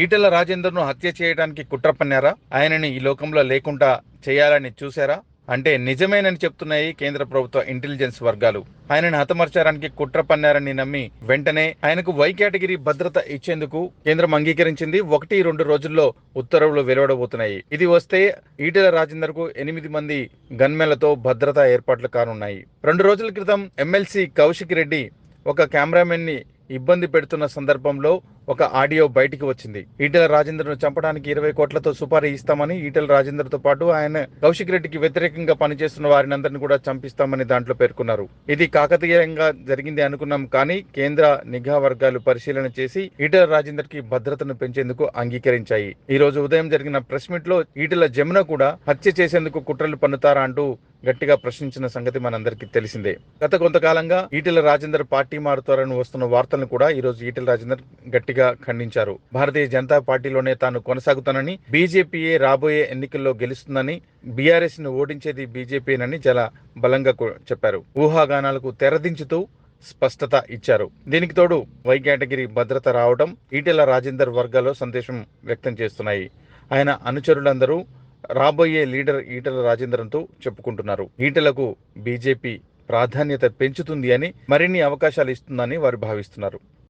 ఈటెల రాజేందర్ను హత్య చేయడానికి కుట్ర పన్నారా? ఆయనని ఈ లోకంలో లేకుండా చేయాలని చూశారా? అంటే నిజమేనని చెప్తున్నాయి కేంద్ర ప్రభుత్వ ఇంటెలిజెన్స్ వర్గాలు. ఆయనను హతమర్చడానికి కుట్ర పన్నారని నమ్మి వెంటనే ఆయనకు వై కేటగిరీ భద్రత ఇచ్చేందుకు కేంద్రం అంగీకరించింది. ఒకటి రెండు రోజుల్లో ఉత్తర్వులు వెలువడబోతున్నాయి. ఇది వస్తే ఈటెల రాజేందర్కు ఎనిమిది మంది గన్మెన్లతో భద్రతా ఏర్పాట్లు కానున్నాయి. రెండు రోజుల క్రితం ఎమ్మెల్సీ కౌశిక్ రెడ్డి ఒక కెమెరామెన్ని ఇబ్బంది పెడుతున్న సందర్భంలో ఒక ఆడియో బయటికి వచ్చింది. ఈటెల రాజేంద్రను చంపడానికి ఇరవై కోట్లతో సుపారీ ఇస్తామని ఈటెల రాజేంద్రతో పాటు ఆయన కౌశిక్ రెడ్డికి వ్యతిరేకంగా పనిచేస్తున్న వారిని అందరిని కూడా చంపిస్తామని దాంట్లో పేర్కొన్నారు. ఇది కాకతీయంగా జరిగింది అనుకున్నాం కానీ కేంద్ర నిఘా వర్గాలు పరిశీలన చేసి ఈటెల రాజేందర్కి భద్రతను పెంచేందుకు అంగీకరించాయి. ఈ రోజు ఉదయం జరిగిన ప్రెస్ మీట్లో ఈటెల జమున కూడా హత్య చేసేందుకు కుట్రలు పన్నుతారా అంటూ గట్టిగా ప్రశ్నించిన సంగతి మనందరికీ తెలిసిందే. గత కొంతకాలంగా ఈటెల రాజేందర్ పార్టీ మారుతారని వస్తున్న వార్తలను కూడా ఈ రోజు ఈటెల రాజేందర్ గట్టిగా ఖండించారు. భారతీయ జనతా పార్టీలోనే తాను కొనసాగుతానని బీజేపీయే రాబోయే ఎన్నికల్లో గెలుస్తుందని బీఆర్ఎస్ను ఓడించేది బీజేపీనని చాలా బలంగా చెప్పారు. ఊహాగానాలకు తెరదించుతూ స్పష్టత ఇచ్చారు. దీనికి తోడు వై కేటగిరీ భద్రత రావడం ఈటెల రాజేందర్ వర్గాల్లో సందేశం వ్యక్తం చేస్తున్నాయి. ఆయన అనుచరులందరూ రాబోయే లీడర్ ఈటల రాజేంద్రన్తో చెప్పుకుంటున్నారు. ఈటలకు బీజేపీ ప్రాధాన్యత పెంచుతుంది అని మరిన్ని అవకాశాలు ఇస్తుందని వారు భావిస్తున్నారు.